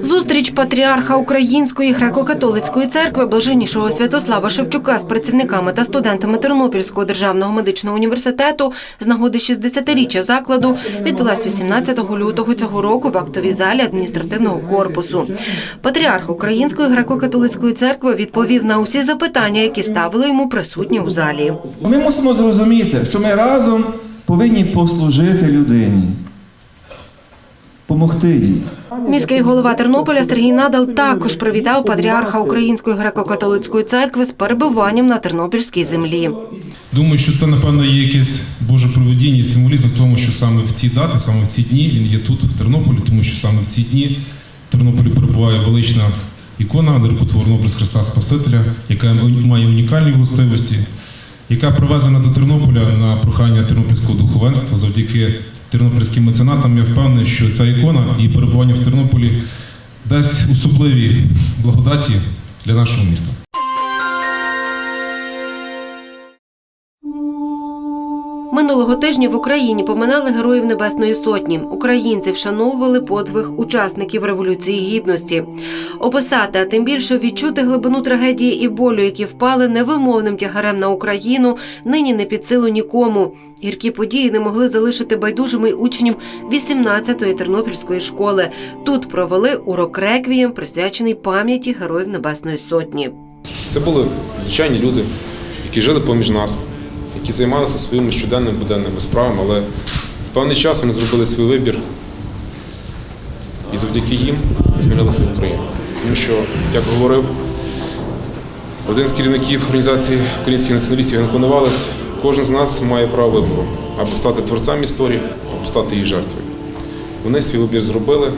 Зустріч патріарха Української греко-католицької церкви блаженнішого Святослава Шевчука з працівниками та студентами Тернопільського державного медичного університету з нагоди 60-річчя закладу відбулась 18 лютого цього року в актовій залі адміністративного корпусу. Патріарх Української греко-католицької церкви відповів на усі запитання, які ставили йому присутні у залі. Ми мусимо зрозуміти, що ми разом повинні послужити людині, помогти їй. Міський голова Тернополя Сергій Надал також привітав патріарха Української греко-католицької церкви з перебуванням на тернопільській землі. Думаю, що це, напевно, є якесь Боже проведіння і символізм в тому, що саме в ці дати, саме в ці дні він є тут, в Тернополі, тому що саме в ці дні в Тернополі перебуває велична ікона нерукотворного образ Христа Спасителя, яка має унікальні властивості, яка привезена до Тернополя на прохання тернопільського духовенства завдяки тернопільським меценатам. Я впевнений, що ця ікона і перебування в Тернополі дасть особливі благодаті для нашого міста. Минулого тижня в Україні поминали героїв Небесної Сотні. Українці вшановували подвиг учасників Революції Гідності. Описати, а тим більше відчути глибину трагедії і болю, які впали невимовним тягарем на Україну, нині не під силу нікому. Гіркі події не могли залишити байдужими учнів 18-ї тернопільської школи. Тут провели урок реквієм, присвячений пам'яті героїв Небесної Сотні. Це були звичайні люди, які жили поміж нас, які займалися своїми щоденними буденними справами, але в певний час вони зробили свій вибір. І завдяки їм змінилася Україна. Тому що, як говорив один з керівників організації українських націоналістів Ян Коновалець, кожен з нас має право вибору або стати творцем історії, або стати її жертвою. Вони свій вибір зробили,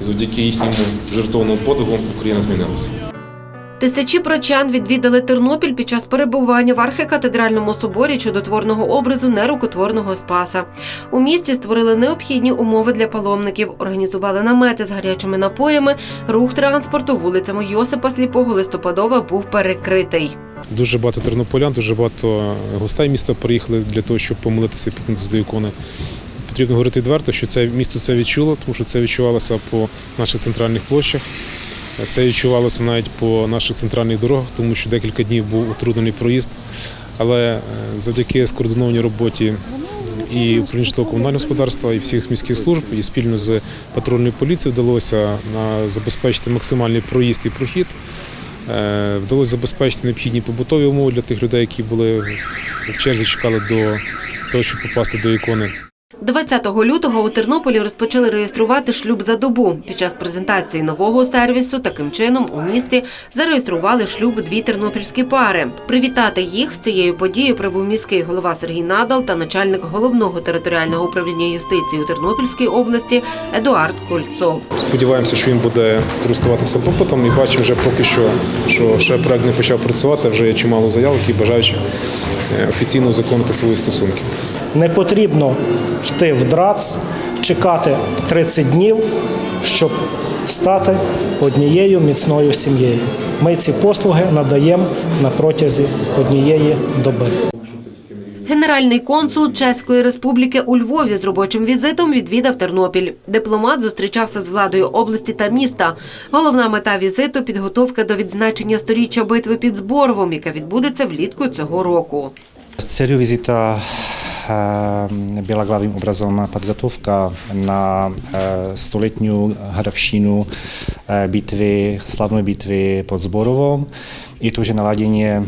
і завдяки їхньому жертовному подвигу Україна змінилася. Тисячі прочан відвідали Тернопіль під час перебування в архікатедральному соборі чудотворного образу нерукотворного спаса. У місті створили необхідні умови для паломників, організували намети з гарячими напоями. Рух транспорту вулицями Йосипа Сліпого листопадова був перекритий. Дуже багато тернополян, дуже багато гостей міста приїхали для того, щоб помолитися і піднятися до ікони. Потрібно говорити відверто, що це місто це відчуло, тому що це відчувалося по наших центральних площах. Це відчувалося навіть по наших центральних дорогах, тому що декілька днів був утруднений проїзд. Але е, завдяки скоординованій роботі і управлінського комунального господарства, і всіх міських служб, і спільно з патрульною поліцією вдалося е, забезпечити максимальний проїзд і прохід. Е, Вдалося забезпечити необхідні побутові умови для тих людей, які були в черзі, чекали до того, щоб попасти до ікони. 20 лютого у Тернополі розпочали реєструвати шлюб за добу. Під час презентації нового сервісу таким чином у місті зареєстрували шлюб дві тернопільські пари. Привітати їх з цією подією прибув міський голова Сергій Надал та начальник головного територіального управління юстиції у Тернопільській області Едуард Кольцов. Сподіваємося, що він буде користуватися попитом і бачимо вже поки що, що ще проект не почав працювати, вже є чимало заяв, які бажають е, офіційно узаконити свої стосунки. Не потрібно йти в ДРАЦ, чекати 30 днів, щоб стати однією міцною сім'єю. Ми ці послуги надаємо на протязі однієї доби. Генеральний консул Чеської республіки у Львові з робочим візитом відвідав Тернопіль. Дипломат зустрічався з владою області та міста. Головна мета візиту підготовка до відзначення сторіччя битви під Зборовом, яка відбудеться влітку цього року. Vizita eh, byla hlavním obrazem podgotovka na eh, stoletní hravšinu eh, bitvy, slavné bitvy pod Zborovou. I to, že naladění eh,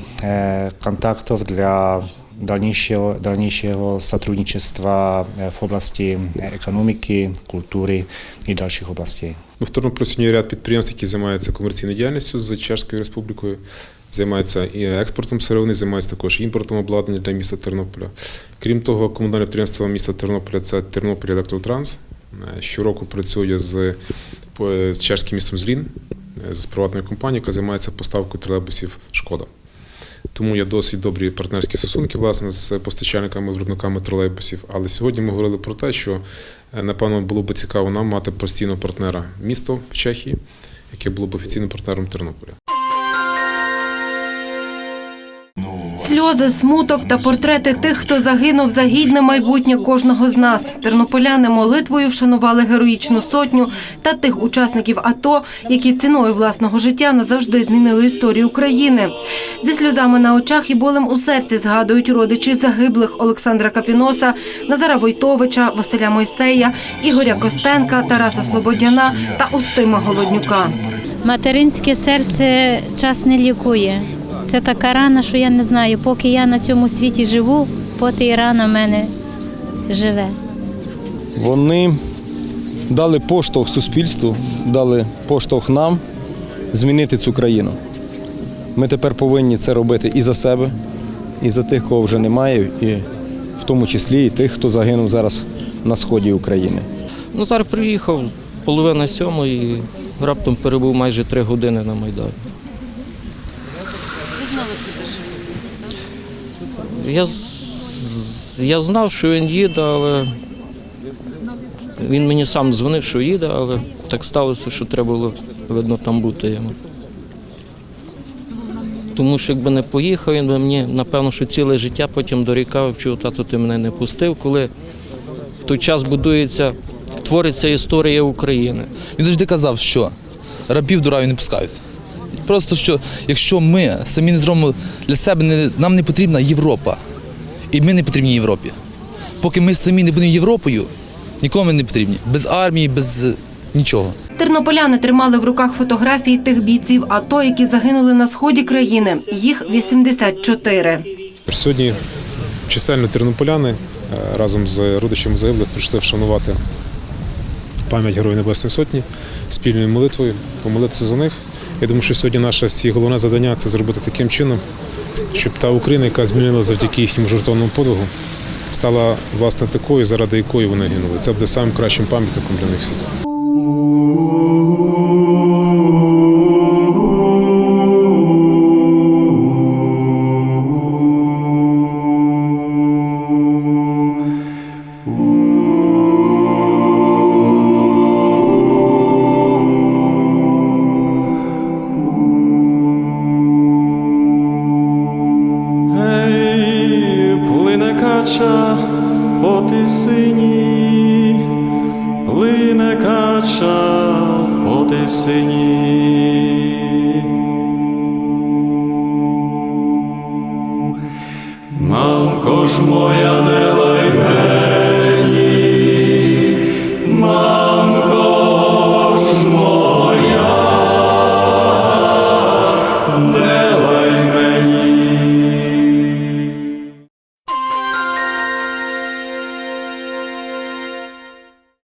kontaktů dla dalšího, dalšího сотрудничества eh, v oblasti eh, ekonomiky, kultury i dalších oblastí. Ну, В Тернополі сьогодні є ряд підприємств, які займаються комерційною діяльністю з Чешською республікою, Займаються і експортом сировини, займаються також імпортом обладнання для міста Тернополя. Крім того, комунальне підприємство міста Тернополя це Тернопіль Електротранс. Е, Щороку працює з, з чешським містом Злін, е, з приватною компанією, яка займається поставкою тролейбусів Шкода. Тому є досить добрі партнерські стосунки власне з постачальниками виробниками тролейбусів. Але сьогодні ми говорили про те, що е, напевно було б цікаво нам мати постійного партнера місто в Чехії, яке було б офіційним партнером Тернополя. Сльози, смуток та портрети тих, хто загинув за гідне майбутнє кожного з нас. Тернополяни молитвою вшанували героїчну сотню та тих учасників АТО, які ціною власного життя назавжди змінили історію України. Зі сльозами на очах і болем у серці згадують родичі загиблих Олександра Капіноса, Назара Войтовича, Василя Мойсея, Ігоря Костенка, Тараса Слободяна та Устима Голоднюка. Материнське серце час не лікує. Це така рана, що я не знаю. Поки я на цьому світі живу, поки і рана в мене живе. Вони дали поштовх суспільству, дали поштовх нам змінити цю країну. Ми тепер повинні це робити і за себе, і за тих, кого вже немає, і в тому числі і тих, хто загинув зараз на сході України. Назар приїхав половина сьомої і раптом перебув майже три години на Майдані. Я, я знав, що він їде, але він мені сам дзвонив, що їде, але так сталося, що треба було, видно, там бути йому. Тому що якби не поїхав, він би мені, напевно, що ціле життя потім дорікав, чого тато ти мене не пустив, коли в той час будується, твориться історія України. Він завжди казав, що рабів до раю не пускають. Просто що якщо ми самі не зробимо для себе, не, нам не потрібна Європа. І ми не потрібні Європі. Поки ми самі не будемо Європою, нікому ми не потрібні. Без армії, без е, нічого. Тернополяни тримали в руках фотографії тих бійців АТО, які загинули на сході країни. Їх 84. Сьогодні чисельно тернополяни е, разом з родичами загиблих прийшли вшанувати пам'ять Героїв Небесної Сотні спільною молитвою, помолитися за них. Я думаю, що сьогодні наше головне завдання це зробити таким чином, щоб та Україна, яка змінила завдяки їхньому жертовному подвигу, стала власне такою, заради якої вони гинули. Це буде самим кращим пам'ятником для них всіх. вирачав по. Мамко ж моя не